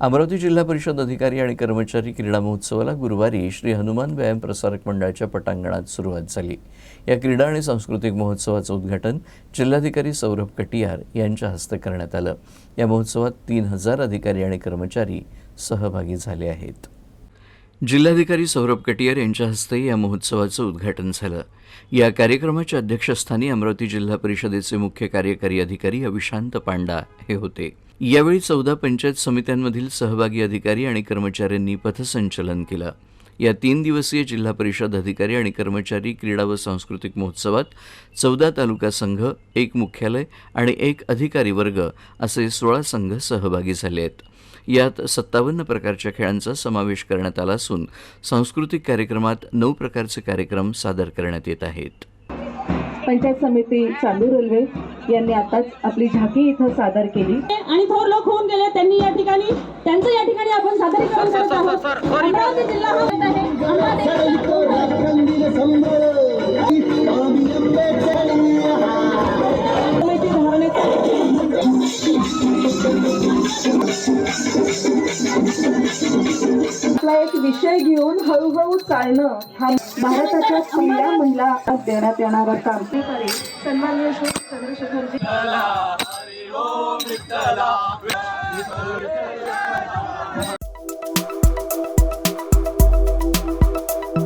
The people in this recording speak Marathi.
अमरावती जिल्हा परिषद अधिकारी आणि कर्मचारी क्रीडा महोत्सवाला गुरुवारी श्री हनुमान व्यायाम प्रसारक मंडळाच्या पटांगणात सुरुवात झाली. या क्रीडा आणि सांस्कृतिक महोत्सवाचं उद्घाटन जिल्हाधिकारी सौरभ कटियार यांच्या हस्ते करण्यात आलं. या महोत्सवात तीन हजार अधिकारी आणि कर्मचारी सहभागी झाले आहेत. जिल्हाधिकारी सौरभ कटियार यांच्या हस्ते या महोत्सवाचं उद्घाटन झालं. या कार्यक्रमाच्या अध्यक्षस्थानी अमरावती जिल्हा परिषदेचे मुख्य कार्यकारी अधिकारी अविशांत पांडा हे होते. यावेळी चौदा पंचायत समित्यांमधील सहभागी अधिकारी आणि कर्मचाऱ्यांनी पथसंचलन केलं. या तीन दिवसीय जिल्हा परिषद अधिकारी आणि कर्मचारी क्रीडा व सांस्कृतिक महोत्सवात चौदा तालुका संघ एक मुख्यालय आणि एक अधिकारी वर्ग असे सोळा संघ सहभागी झाले आहेत. यात सत्तावन्न प्रकारच्या खेळांचा समावेश करण्यात आला असून सांस्कृतिक कार्यक्रमात नऊ प्रकारचे कार्यक्रम सादर करण्यात येत आहेत. पंचायत समिती चांदूर रेल्वे यांनी आताच आपली झाकी इथं सादर केली. आणि थोर लोक होऊन गेले त्यांनी या ठिकाणी त्यांचं या ठिकाणी आपण सादरीकरण करत आहोत. आपला एक विषय घेऊन हळूहळू चालणं हा भारताच्या पहिल्या महिला देण्यात येणारा काम. सन्मान्य चंद्रशेखरजी.